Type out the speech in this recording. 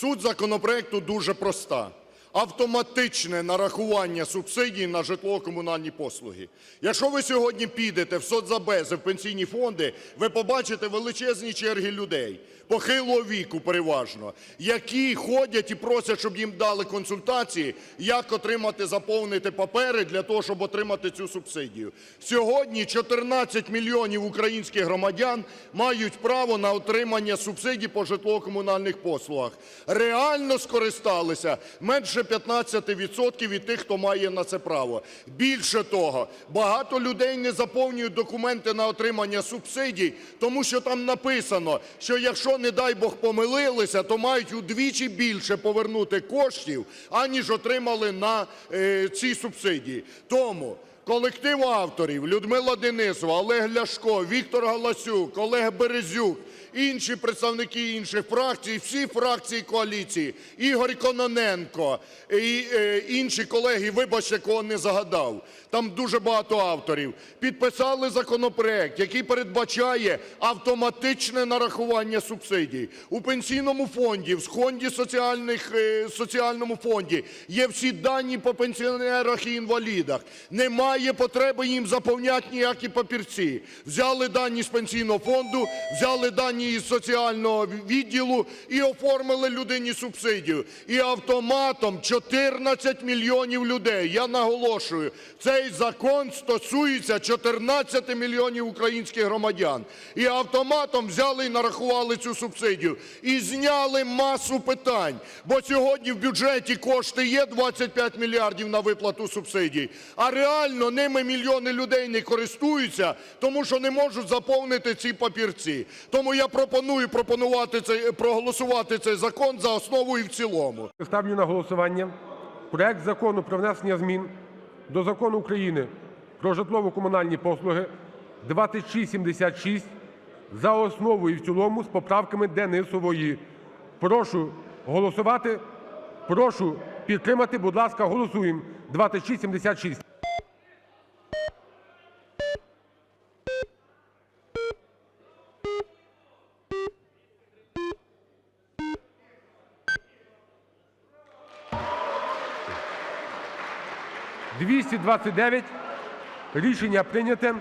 Суть законопроекту дуже проста. Автоматичне нарахування субсидій на житлово-комунальні послуги. Якщо ви сьогодні підете в соцзабези, в пенсійні фонди, ви побачите величезні черги людей, похилого віку переважно, які ходять і просять, щоб їм дали консультації, як отримати, заповнити папери для того, щоб отримати цю субсидію. Сьогодні 14 мільйонів українських громадян мають право на отримання субсидій по житлово-комунальних послугах. Реально скористалися менше 15% від тих, хто має на це право. Більше того, багато людей не заповнюють документи на отримання субсидій, тому що там написано, що якщо, не дай Бог, помилилися, то мають удвічі більше повернути коштів, аніж отримали на е, ці субсидії. Тому колектив авторів Людмила Денисова, Олег Ляшко, Віктор Галасюк, Олег Березюк, інші представники інших фракцій, всі фракції коаліції, Ігор Кононенко і е, інші колеги, вибачте, кого не загадав, там дуже багато авторів, підписали законопроект, який передбачає автоматичне нарахування субсидій. У Пенсійному фонді, в фонді соціальних, е, соціальному фонді є всі дані по пенсіонерах і інвалідах. Немає потреби їм заповняти ніякі папірці. Взяли дані з Пенсійного фонду, взяли дані із соціального відділу і оформили людині субсидію. І автоматом 14 мільйонів людей, я наголошую, цей закон стосується 14 мільйонів українських громадян. І автоматом взяли і нарахували цю субсидію. І зняли масу питань. Бо сьогодні в бюджеті кошти є 25 мільярдів на виплату субсидій, а реально ними мільйони людей не користуються, тому що не можуть заповнити ці папірці. Тому я пропоную пропонувати цей, проголосувати цей закон за основу і в цілому. Ставлю на голосування проект Закону про внесення змін до Закону України "Про житлово-комунальні послуги" (2676) за основу і в цілому з поправками Денисової. Прошу голосувати, прошу підтримати. Будь ласка, голосуємо 2676. – 229. Рішення прийняте.